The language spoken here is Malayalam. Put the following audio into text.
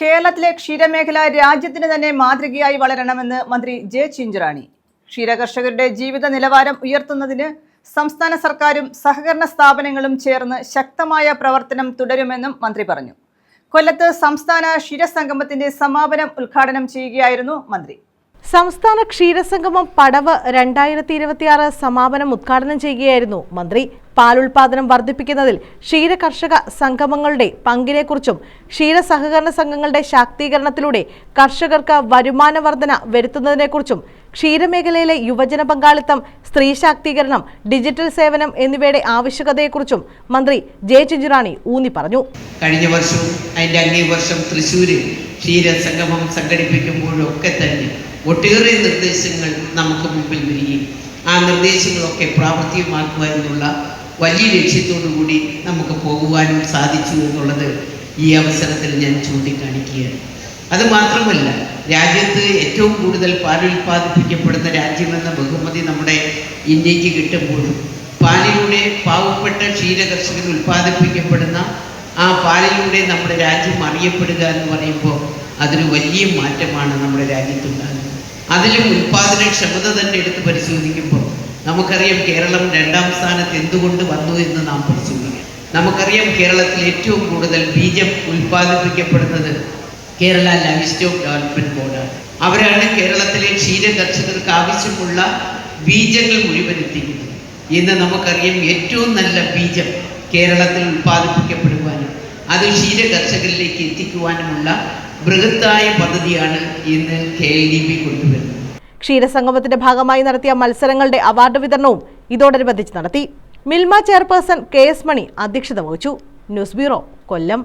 കേരളത്തിലെ ക്ഷീരമേഖല രാജ്യത്തിന് തന്നെ മാതൃകയായി വളരണമെന്ന് മന്ത്രി ജെ ചിഞ്ചുറാണി. ക്ഷീരകർഷകരുടെ ജീവിത നിലവാരം ഉയർത്തുന്നതിന് സംസ്ഥാന സർക്കാരും സഹകരണ സ്ഥാപനങ്ങളും ചേർന്ന് ശക്തമായ പ്രവർത്തനം തുടരുമെന്നും മന്ത്രി പറഞ്ഞു. കൊല്ലത്ത് സംസ്ഥാന ക്ഷീരസംഗമത്തിന്റെ സമാപനം ഉദ്ഘാടനം ചെയ്യുകയായിരുന്നു മന്ത്രി. സംസ്ഥാന ക്ഷീരസംഗമം പടവ് രണ്ടായിരത്തി ഇരുപത്തിയാറ് സമാപനം ഉദ്ഘാടനം ചെയ്യുകയായിരുന്നു മന്ത്രി. പാലുൽപാദനം വർദ്ധിപ്പിക്കുന്നതിൽ ക്ഷീര കർഷക സംഗമങ്ങളുടെ പങ്കിനെക്കുറിച്ചും ക്ഷീര സഹകരണ സംഘങ്ങളുടെ ശാക്തീകരണത്തിലൂടെ കർഷകർക്ക് വരുമാന വർധന വരുത്തുന്നതിനെക്കുറിച്ചും ക്ഷീരമേഖലയിലെ യുവജന പങ്കാളിത്തം സ്ത്രീ ശാക്തീകരണം ഡിജിറ്റൽ സേവനം എന്നിവയുടെ ആവശ്യകതയെക്കുറിച്ചും മന്ത്രി ജെ ചിഞ്ചുറാണി ഊന്നി പറഞ്ഞു. കഴിഞ്ഞ വർഷം അതിന്റെ അങ്ങേ വർഷം തൃശ്ശൂരിൽ ക്ഷീര സംഗമം സംഘടിപ്പിക്കുമ്പോഴൊക്കെ തന്നെ ഒട്ടേറെ നിർദ്ദേശങ്ങൾ നമുക്ക് മുമ്പിൽ വരികയും ആ നിർദ്ദേശങ്ങളൊക്കെ പ്രാവർത്തികമാക്കുക എന്നുള്ള വലിയ ലക്ഷ്യത്തോടു കൂടി നമുക്ക് പോകുവാനും സാധിച്ചു എന്നുള്ളത് ഈ അവസരത്തിൽ ഞാൻ ചൂണ്ടിക്കാണിക്കുകയാണ്. അത് മാത്രമല്ല രാജ്യത്ത് ഏറ്റവും കൂടുതൽ പാൽ ഉൽപ്പാദിപ്പിക്കപ്പെടുന്ന രാജ്യമെന്ന ബഹുമതി നമ്മുടെ ഇന്ത്യയ്ക്ക് കിട്ടുമ്പോഴും പാലിലൂടെ പാവപ്പെട്ട ക്ഷീരകർഷകർ ഉൽപ്പാദിപ്പിക്കപ്പെടുന്ന ആ പാലിലൂടെ നമ്മുടെ രാജ്യം അറിയപ്പെടുക എന്ന് പറയുമ്പോൾ അതൊരു വലിയ മാറ്റമാണ് നമ്മുടെ രാജ്യത്തുണ്ടാകുന്നത്. അതിലും ഉൽപാദനക്ഷമത തന്നെ എടുത്ത് പരിശോധിക്കുമ്പോൾ നമുക്കറിയാം കേരളം രണ്ടാം സ്ഥാനത്ത് എന്തുകൊണ്ട് വന്നു എന്ന് നാം പരിശോധിക്കാം. നമുക്കറിയാം കേരളത്തിൽ ഏറ്റവും കൂടുതൽ ബീജം ഉൽപ്പാദിപ്പിക്കപ്പെടുന്നത് കേരള ലൈഫ് സ്റ്റോക്ക് ഡെവലപ്മെന്റ് ബോർഡാണ്. അവരാണ് കേരളത്തിലെ ക്ഷീര കർഷകർക്ക് ആവശ്യമുള്ള ബീജങ്ങൾ മുഴുവൻ എത്തിക്കുന്നത്. ഇന്ന് നമുക്കറിയാം ഏറ്റവും നല്ല ബീജം കേരളത്തിൽ ഉൽപ്പാദിപ്പിക്കപ്പെടുവാനും അത് ക്ഷീര കർഷകരിലേക്ക് എത്തിക്കുവാനുമുള്ള ബൃഹത്തായ പദ്ധതിയാണ് ഇന്ന് കെ എൽ ഡി ബി കൊണ്ടുവരുന്നത്. ക്ഷീരസംഗമത്തിന്റെ ഭാഗമായി നടത്തിയ മത്സരങ്ങളുടെ അവാർഡ് വിതരണവും ഇതോടനുബന്ധിച്ച് നടത്തി. Milma chairperson K S Mani അധ്യക്ഷത വഹിച്ചു. News bureau Kollam.